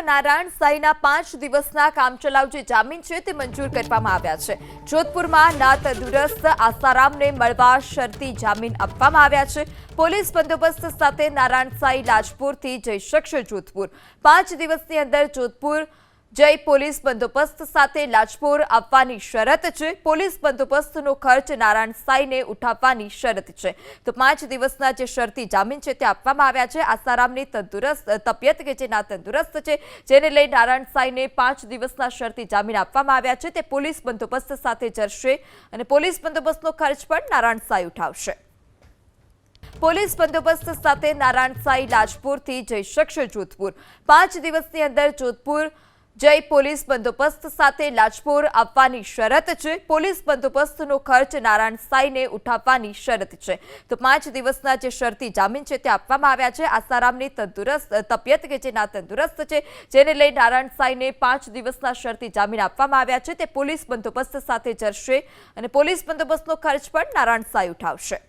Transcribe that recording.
તો નારાયણ પાંચ દિવસના કામચલાઉ જે જામીન છે તે મંજૂર કરવામાં આવ્યા છે. જોધપુરમાં ના તંદુરસ્ત આસારામને મળવા શરતી જામીન આપવામાં આવ્યા છે. પોલીસ બંદોબસ્ત સાથે નારાયણ સાંઈ લાજપુરથી જઈ શકશે જોધપુર. પાંચ દિવસની અંદર જોધપુર જય પોલીસ બંદોબસ્ત સાથે લાજપુર આપવાની શરત છે. પોલીસ બંદોબસ્તનો ખર્ચ નારાયણ સાંઈને ઉઠાવવાની શરત છે. તો પાંચ દિવસના જે શરતી જામીન છે તે આપવામાં આવ્યા છે. આસારામની તંદુરસ્ત, તબિયત કે જે ના તંદુરસ્ત છે, જેને લઈ નારાયણ સાંઈને પાંચ દિવસના શરતી જામીન આપવામાં આવ્યા છે. તે પોલીસ બંદોબસ્ત સાથે જશે અને પોલીસ બંદોબસ્તનો ખર્ચ પણ નારાયણ સાંઈ ઉઠાવશે. પોલીસ બંદોબસ્ત સાથે નારાયણ સાંઈ લાજપુરથી જઈ શકશે જોધપુર. પાંચ દિવસની અંદર જોધપુર જય પોલીસ બંદોબસ્ત સાથે લાજપોર આપવાની શરત છે. પોલીસ બંદોબસ્તનો ખર્ચ નારાયણ સાંઈને ઉઠાવવાની શરત છે. તો પાંચ દિવસના જે શરતી જામીન છે તે આપવામાં આવ્યા છે. આસારામની તંદુરસ્ત તબિયત કે જે ના તંદુરસ્ત છે, જેને લઈ નારાયણ સાંઈને પાંચ દિવસના શરતી જામીન આપવામાં આવ્યા છે. તે પોલીસ બંદોબસ્ત સાથે જશે અને પોલીસ બંદોબસ્તનો ખર્ચ પણ નારાયણ સાંઈ ઉઠાવશે.